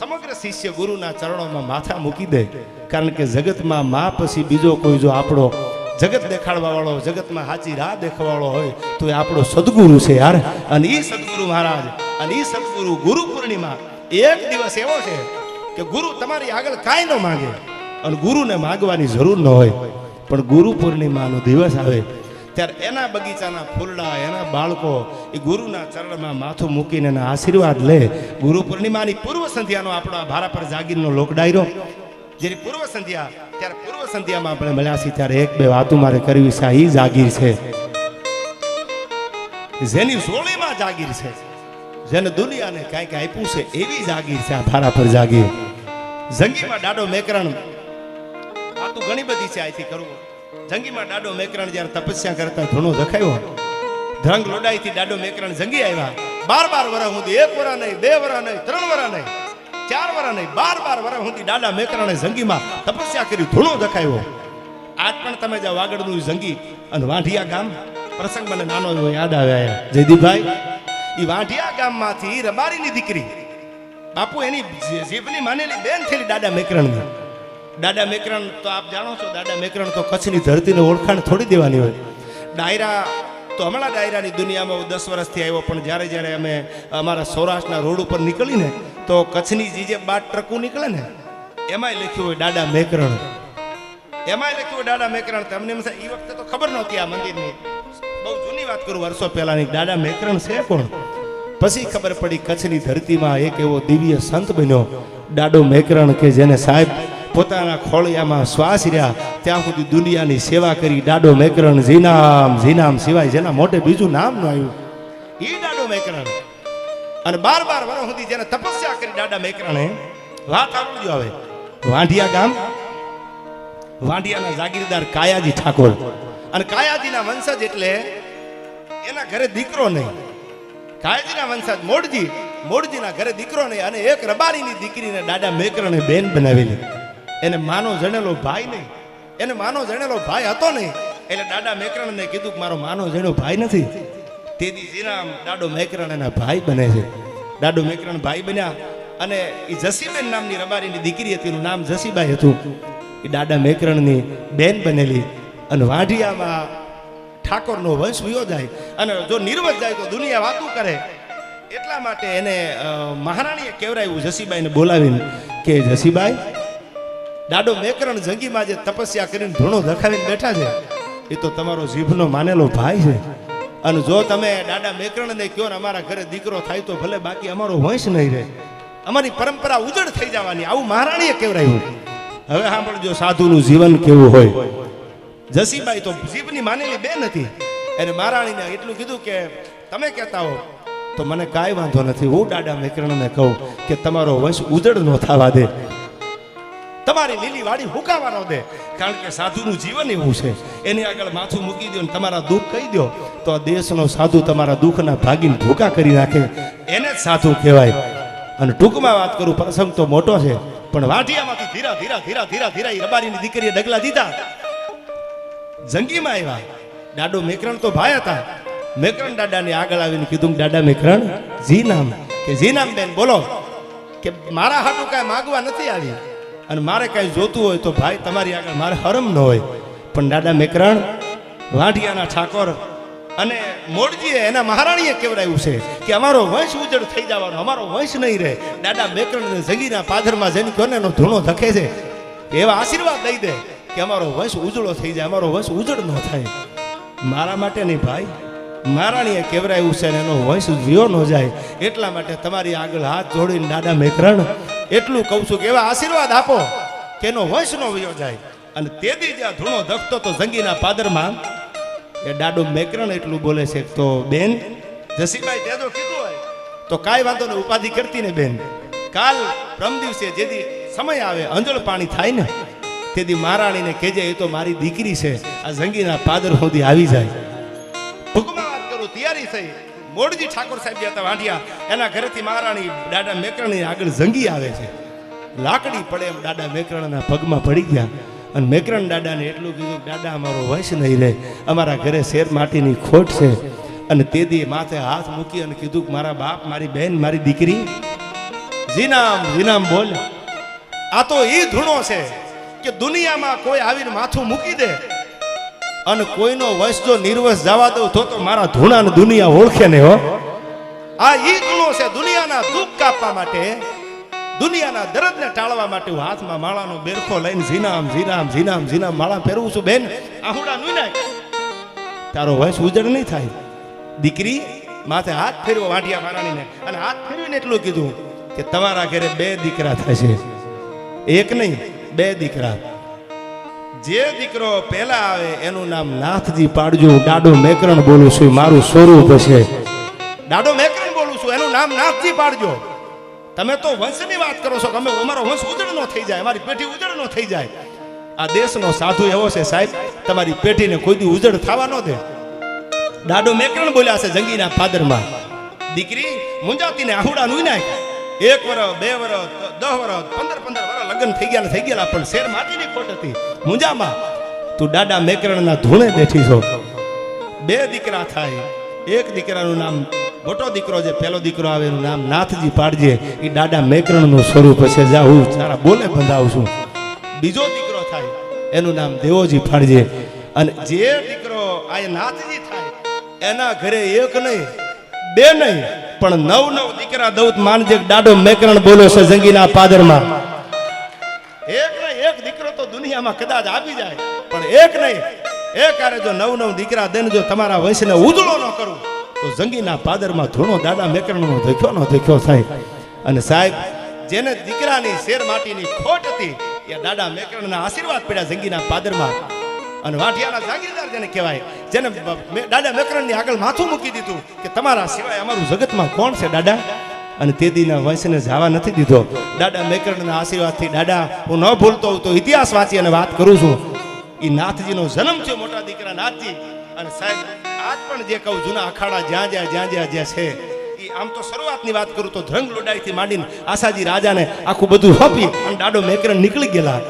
સમગ્ર શિષ્ય ગુરુના ચરણોમાં માથા મૂકી દે. કારણ કે જગતમાં મા પછી બીજો કોઈ જો આપણો જગત દેખાડવા વાળો, જગતમાં સાચી રાહ દેખાડવા વાળો હોય, તો એ આપણો સદગુરુ છે યાર. અને એ સદગુરુ મહારાજ, અને એ સદગુરુ ગુરુ પૂર્ણિમા. એક દિવસ એવો છે કે ગુરુ તમારી આગળ કાંઈ ન માંગે અને ગુરુને માગવાની જરૂર ન હોય. પણ ગુરુ પૂર્ણિમાનો દિવસ આવે ત્યારે એના બગીચાના ફૂલડા, એના બાળકો એ ગુરુના ચરણમાં માથું મૂકીને એના આશીર્વાદ લે. ગુરુ પૂર્ણિમાની પૂર્વ સંધ્યાનો આપણો ભારા પર જાગીરનો લોક ડાયરો. જેની પૂર્વ સંધ્યા, ત્યારે પૂર્વ સંધ્યામાં આપણે મળ્યા છીએ, ત્યારે એક બે વાતો મારે કરવી છે એ જાગીર છે. જેની સોળીમાં જાગીર છે, જેને દુનિયાને કાંઈક આપ્યું છે, એવી જાગીર છે આ ભારા પર જાગીર. જંગીમાં ડાડો મેકરણ તો ઘણી બધી છે, આથી કરવું. જંગીમાં ડાડો મેકરણ જ્યારે તપસ્યા કરતા ધૂણો દેખાયો ધ્રંગ લોડાઈથી ડાડો મેકરણ જંગી આવ્યા. બાર બાર વરા સુધી, એક વરા નહીં, બે વરા નહીં, ત્રણ વરા નહીં, ચાર વરા નહીં, બાર બાર વરા સુધી ડાડા મેકરણે જંગીમાં તપસ્યા કરી ધૂણો દખાયો આજ પણ તમે જાઓ વાગડનું જંગી અને વાંઢિયા ગામ. પ્રસંગ મને નાનો એવો યાદ આવ્યા જયદીપભાઈ એ વાંઢિયા ગામમાંથી રબારીની દીકરી. બાપુ એની જીભની માનેલી બેન થયેલી દાદા મેકરણની. દાદા મેકરણ તો આપ જાણો છો, દાદા મેકરણ તો કચ્છની ધરતીને ઓળખાણ થોડી દેવાની હોય. ડાયરા તો હમણાં ડાયરાની દુનિયામાં દસ વર્ષથી આવ્યો, પણ જ્યારે જ્યારે અમે અમારા સૌરાષ્ટ્રના રોડ ઉપર નીકળીને, તો કચ્છની જે જે બાર ટ્રકો નીકળે ને, એમાંય લખ્યું હોય દાદા મેકરણ. એમાંય લખ્યું હોય દાદા મેકરણ. તમને એમ એ વખતે તો ખબર નહોતી આ મંદિરની. બહુ જૂની વાત કરું, વર્ષો પહેલાની. દાદા મેકરણ છે કોણ? પછી ખબર પડી કચ્છની ધરતીમાં એક એવો દિવ્ય સંત બન્યો દાડો મેકરણ કે જેને સાહેબ પોતાના ખોળિયામાં શ્વાસ રહ્યા. ત્યાં સુધી દુનિયાની સેવા કરી દાડો મેકરણ, ઝીનામ ઝીનામ સિવાય જેના મોઢે બીજું નામ ન આવ્યું. એ દાડો મેકરણ. અને બાર બાર વર્ષ સુધી જેને તપસ્યા કરી દાડા મેકરણે, વાત આવડજો હવે. વાંઢિયા ગામ, વાંઢિયાના જાગીરદાર કાયાજી ઠાકોર. અને કાયાજીના વંશજ એટલે એના ઘરે દીકરો નહીં. કાયાજીના વંશજ મોડજી, મોડજીના ઘરે દીકરો નહીં અને એક રબારીની દીકરીને દાદા મેકરણે બેન બનાવેલી. એને માનો જણેલો ભાઈ નહીં. એને માનો જણેલો ભાઈ હતો નહીં. એટલે દાદા મેકરણને કીધું કે મારો માનો જણ્યો ભાઈ નથી. તેથી જીરામ દાડો મેકરણ એના ભાઈ બને છે. દાડો મેકરણ ભાઈ બન્યા અને એ જસીબેન નામની રબારીની દીકરી હતી, એનું નામ જસીબાઈ હતું. એ દાદા મેકરણની બેન બનેલી અને વાઢિયામાં ઠાકોરનો વંશ વયો જાય. અને જો નિર્વત જાય તો દુનિયા વાતું કરે. એટલા માટે એને મહારાણીએ કેવરાયું જસીબાઈને બોલાવીને કે જસીબાઈ દાડો મેકરણ જંગીમાં જે તપસ્યા કરીને ધૂણો દખાવીને બેઠા છે, એ તો તમારો જીભનો માનેલો ભાઈ છે. અને જો તમે દાદા મેકરણને કહો ને અમારા ઘરે દીકરો થાય તો ભલે બાકી અમારો વંશ નહીં રહે. અમારી પરંપરા ઉજળ થઈ જવાની, આવું મહારાણીએ કેવરાયું હવે સાંભળજો, સાધુનું જીવન કેવું હોય. જસીબાઈ તો જીભની માનેલી બેન નથી એને મહારાણીને એટલું કીધું કે, તમે કહેતા હો. તો મને કાંઈ વાંધો નથી, હું દાદા મેકરણને કહું કે તમારો વંશ ઉજળ ન થવા દે. તમારી લીલી વાડી હુકાવા ન દે. કારણ કે સાધુનું જીવન એવું છે. એની આગળ માથું મૂકી દો તમારા દુઃખ કહી દો તો આ દેશનો સાધુ તમારા દુઃખના ભાગીને ભૂકા કરી નાખે. એને જ સાધુ કહેવાય. અને ટૂંકમાં વાત કરું, પ્રસંગ તો મોટો છે, પણ વાઢિયામાંથી ધીરા ધીરા ધીરા ધીરા ધીરા રબારીની દીકરીએ ડગલા દીધા. જંગીમાં આવ્યા. દાડો મેકરણ તો ભાઈ હતા. મેકરણ દાદાને આગળ આવીને કીધું દાદા મેકરણ, જી નામ. કે, જી નામ બેન, બોલો. કે, મારા હાટું કાંઈ માગવા નથી આવી. અને મારે કાંઈ જોતું હોય તો ભાઈ તમારી આગળ મારે હરમ ન હોય. પણ દાદા મેકરણ, વાઢિયાના ઠાકોર અને મોડજીએ એના મહારાણીએ કેવડાવ્યું છે કે અમારો વંશ ઉજળ થઈ જવાનો, અમારો વંશ નહીં રહે. દાદા મેકરણ જગીના પાથરમાં જઈને કોને એનો ધૂણો ધકે છે. એવા આશીર્વાદ દઈ દે કે અમારો વંશ ઉજળો થઈ જાય, અમારો વંશ ઉજળ ન થાય. મારા માટે નહીં ભાઈ, મહારાણીએ કેવરાયું છે એનો વંશ વિયો ન જાય. એટલા માટે તમારી આગળ હાથ જોડીને દાદા મેકરણ એટલું કહું છું કે એવા આશીર્વાદ આપો કે એનો વંશ નો વિયો અને તેથી જ્યાં ધૂણો ધકતો તો જંગીના પાદરમાં એ દાડો મેકરણ એટલું બોલે છે તો બેન, જસીભાઈ તે તો કીધું હોય, તો કાંઈ વાંધો નહીં, ઉપાધિ કરતી ને બેન. કાલ પ્રમ દિવસે જેથી સમય આવે, અંજળ પાણી થાય ને, તેથી મહારાણીને કહેજે, એ તો મારી દીકરી છે, આ જંગીના પાદર સુધી આવી જાય. ટૂંકમાં વાત કરું, તૈયારી થઈ. મોડજી ઠાકોર સાહેબ હતા વાંઢિયા. એના ઘરેથી મહારાણી દાદા મેકરણની આગળ જંગી આવે છે. લાકડી પડે એમ દાદા મેકરણના પગમાં પડી ગયા. અને મેકરણ દાદાને એટલું કીધું, દાદા, અમારો વંશ નહીં રહે. અમારા ઘરે શેર માટીની ખોટ છે. અને તે દી માથે હાથ મૂકી અને કીધું કે મારા બાપ, મારી બહેન, મારી દીકરી. જીનામ જીનામ બોલ. આ તો એ ધૂણો છે કે દુનિયામાં કોઈ આવીને માથું મૂકી દે. અને કોઈનો વંશ જો નિર્વસ જવા દઉં તો તો મારા ધૂણાને દુનિયા ઓળખે ને હો. આ ઈ ગુણો છે દુનિયાના દુઃખ કાપવા માટે, દુનિયાના દર્દને ટાળવા માટે હું હાથમાં માળાનો બેરખો લઈને ઝીનામ ઝીનામ ઝીનામ ઝીનામ માળા પહેરવું છું. બેન, આહુડા નું નાખ. તારો વંશ ઉજળ નહીં થાય. દીકરી માથે હાથ ફેરવો વાંઢિયા મારાણીને અને હાથ ફેરવીને એટલું કીધું કે તમારા ઘરે બે દીકરા થશે એક નહીં, બે દીકરા. જે દીકરો પહેલા આવે, એનું નામ નાથજી પાડજો. ડાડો મેકરણ બોલું છું, મારું સ્વરૂપ છે. ડાડો મેકરણ બોલું છું, એનું નામ નાથજી પાડજો. તમે તો વંશની વાત કરો છો અમે અમારો વંશ ઉજળ નો થઈ જાય, અમારી પેઢી ઉજળ નો થઈ જાય. આ દેશનો સાધુ એવો છે સાહેબ, તમારી પેઢીને કોઈ ઉજળ થવા ન દે. દાડો મેકરણ બોલ્યા છે જંગીના ફાદરમાં દીકરી મુંજાતીને આહુડા નું નાખ એક વરસ બે વરસ દસ વરસ પંદર પંદર વરસ લગ્ન થઈ ગયા થઈ ગયેલા, પણ શેર માટીની ખોટ હતી. મુંજામાં. તું દાડા મેકરણના ધૂણે બેઠી છો. બે દીકરા થાય. એક દીકરાનું નામ મોટો દીકરો જે પહેલો દીકરો આવે એનું નામ નાથજી પાડજે. એ દાડા મેકરણનું સ્વરૂપ છે. જા, હું સારા બોલે બંધાવું છું. બીજો દીકરો થાય, એનું નામ દેવોજી ફાડજે અને જે દીકરો આ નાથજી થાય, એના ઘરે એક નહીં, બે નહીં, પણ નવ નવ દીકરા દઉત માનજે દાડો મેકરણ બોલો છે જંગીના પાદરમાં. એક દુનિયામાં કદાચ આવી જાય, પણ એક નહીં, એક આરે જો નવ નવ દીકરા દેન જો તમારા વંશને ઉજળો ન કરું, તો જંગીના પાદરમાં ધૂણો દાડા મેકરણનો દેખ્યો નો દેખ્યો સાહેબ. અને સાહેબ, જેને દીકરાની શેર માટીની ખોટ હતી, એ દાડા મેકરણના આશીર્વાદ પડ્યા જંગીના પાદરમાં. અને વાઠિયાના જાગીરદાર જેને કહેવાય, જેને દાદા મેકરણની આગળ માથું મૂકી દીધું કે તમારા સિવાય અમારું જગતમાં કોણ છે દાદા? અને તેદીના વંશને જવા નથી દીધો. દાદા મેકરણના આશીર્વાદથી દાદા, હું ન ભૂલતો હોઉં તો ઇતિહાસ વાંચી અને વાત કરું છું. એ નાથજીનો જન્મ છે મોટા દીકરા નાથજી. અને સાહેબ, આજ પણ જે કહું, જૂના અખાડા જ્યાં જ્યાં જ્યાં જ્યાં જ્યાં છે એ આમ તો શરૂઆતની વાત કરું તો ધ્રંગ લોડાઈથી માંડીને આશાજી રાજાને આખું બધું હોપી અને દાડો મેકરણ નીકળી ગયેલા.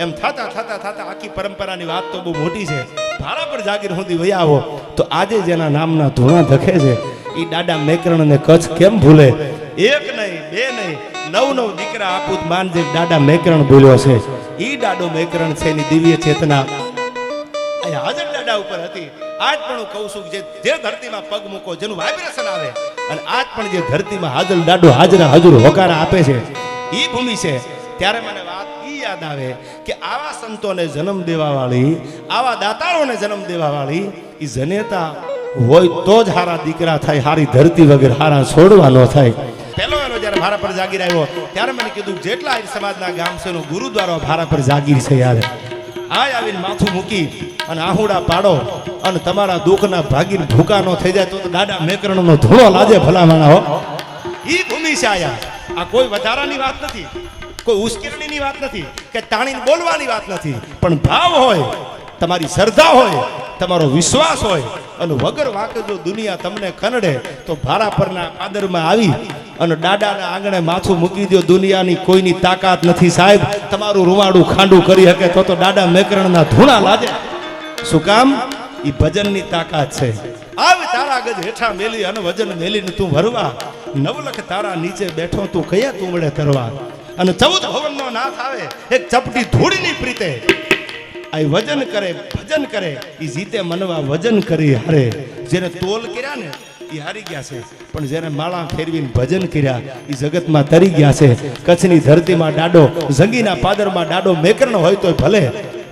એમ થતા થતા થતા આખી પરંપરાની વાત તો બહુ મોટી છે. ભારા પર જાગીર સુધી વહી આવો. તો આજે જેના નામના ધૂણા ધખે છે. એ દાડા મેકરણને કચ્છ કેમ ભૂલે? એક નહીં, બે નહીં, નવ નવ દીકરા આપું માનજે માન દાડા મેકરણ ભૂલ્યો છે. એ દાડો મેકરણ છે, એની દિવ્ય ચેતના. હાજર દાડા ઉપર હતી. આજ પણ હું કહું છું જે જે ધરતીમાં પગ મૂકો, જેનું વાઇબ્રેશન આવે, અને આજ પણ જે ધરતીમાં હાજર દાડો હાજરા હજુર હોકારા આપે છે, ઈ ભૂમિ છે. ત્યારે મને વાત ઈ યાદ આવે કે આવા સંતોને જન્મ દેવા વાળી આવા દાતાઓને જન્મ દેવા વાળી ઈ જનેતા હોય તો જ હારા દીકરા થાય, હારી ધરતી વગર હારા છોડવા ન થાય. ભારા પર જાગીર આવ્યો. ત્યારે મને કીધું, જેટલા આર્ય સમાજના ગામ છે એનો ગુરુદ્વારો મારા પર જાગીર છે યાર. આય આવીને માથું મૂકી અને આહુડા પાડો અને તમારા દુઃખના ભાગીને ભૂકા નો થઈ જાય તો દાદા મેકરણનો ધૂળો લાજે ભલામણા હો. ઈ ભૂમિ છે આયા. આ કોઈ વધારાની વાત નથી, કોઈ ઉશ્કેરણીની વાત નથી, કે તાણીને બોલવાની વાત નથી. પણ ભાવ હોય, તમારી શ્રદ્ધા હોય, તમારો વિશ્વાસ હોય અને વગર વાંકે જો દુનિયા તમને કનડે તો ભારા પરના પાદરમાં આવી અને દાદાના આંગણે માથું મૂકી દો દુનિયાની કોઈની તાકાત નથી સાહેબ. તમારું રૂવાડું ખાંડું કરી શકે તો તો દાદા મેકરણના ધૂણા લાજે. શું કામ? એ ભજનની તાકાત છે. આવ તારા ગજ હેઠા મેલી અને વજન મેલીને તું ભરવા. નવલખ તારા નીચે બેઠો, તું કયા તુંબડે કરવા? અને ચૌદ ભવનનો નાથ આવે, એક ચપટી ધૂળની પ્રીતે. આ વજન કરે, ભજન કરે એ જીતે મનવા વજન કરી હારે. જેને તોલ કર્યા ને એ હારી ગયા છે. પણ જેને માળા ફેરવીને ભજન કર્યા એ જગતમાં તરી ગયા છે. કચ્છની ધરતીમાં ડાડો, જંગીના પાદરમાં ડાડો મેકરનો હોય તોય ભલે.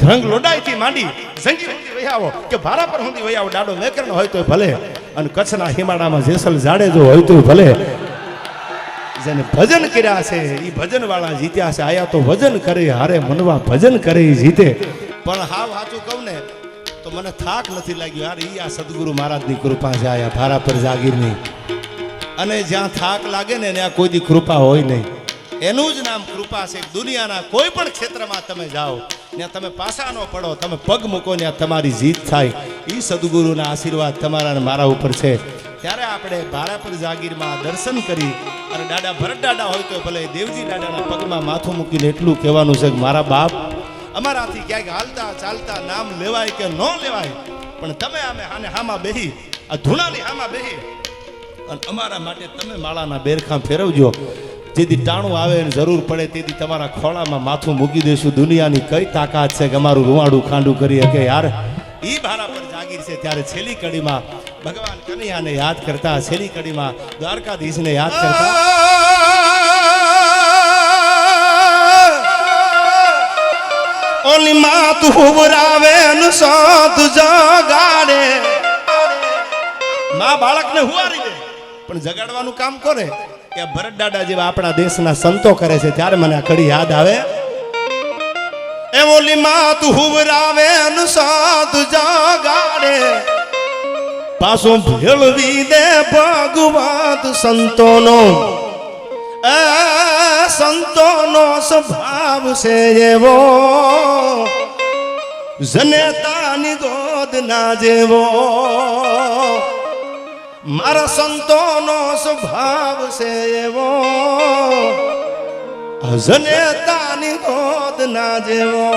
ધ્રંગ લોડાઈથી માંડી, જંગી વહી આવો કે ભારા પર સુધી વહી આવો, ડાડો મેકરનો હોય તોય ભલે. અને કચ્છના હિમાડામાં જેસલ જાડેજો હોય તો ભલે. જેને ભજન કર્યા છે એ ભજન વાળા જીત્યા છે. આયા તો ભજન કરે, હારે મનવા ભજન કરે જીતે. પણ હાવ સાચું કહું ને તો મને થાક નથી લાગ્યો. યાર એ આ સદગુરુ મહારાજની કૃપા છે, આ ભારા પર જાગીરની. અને જ્યાં થાક લાગે ને ત્યાં કોઈ દી કૃપા હોય નહીં. એનું જ નામ કૃપા છે. દુનિયાના કોઈ પણ ક્ષેત્રમાં તમે જાઓ, ત્યાં તમે પાસા ન પડો, તમે પગ મૂકો, ત્યાં તમારી જીત થાય. એ સદગુરુના આશીર્વાદ તમારા મારા ઉપર છે. ત્યારે આપણે ભારા પર જાગીરમાં દર્શન કરી અને દાદા ભરત દાદા હોય તો ભલે દેવજી દાદાના પગમાં માથું મૂકીને એટલું કહેવાનું છે કે મારા બાપ અમારાથી ક્યાંક હાલતા ચાલતા નામ લેવાય કે ન લેવાય, પણ તમે આમે હાને હામાં બેહી, આ ધૂણાની હામાં બેહી, અને અમારા માટે તમે માળાના બેરખાં ફેરવજો. જેથી ટાણું આવે અને જરૂર પડે તેથી તમારા ખોળામાં માથું મૂકી દેશું. દુનિયાની કઈ તાકાત છે કે અમારું રૂવાડું ખાંડું કરી શકે? યાર એ ભારા પર જાગીર છે. ત્યારે છેલ્લી કડીમાં ભગવાન કનૈયાને યાદ કરતા, છેલ્લી કડીમાં દ્વારકાધીશને યાદ કરતા. ઓલી માં તું હુવરાવે ને સાત જગાડે. માં બાળકને હુવારી દે. પણ જગાડવાનું કામ કરે કે ભરત દાદા જેવા આપણા દેશના સંતો કરે છે ત્યારે મને આ કડી યાદ આવે. એ ઓલી માં તું હુવરાવે ને સાત જગાડે. પાછો ભેળવી દે ભગવાત સંતોનો. એ સંતોનો સ્વભાવ છે એવો. જનેતાની ગોદ ના જેવો. મારા સંતોનો સ્વભાવ છે એવો. જનેતાની ગોદ ના જેવો.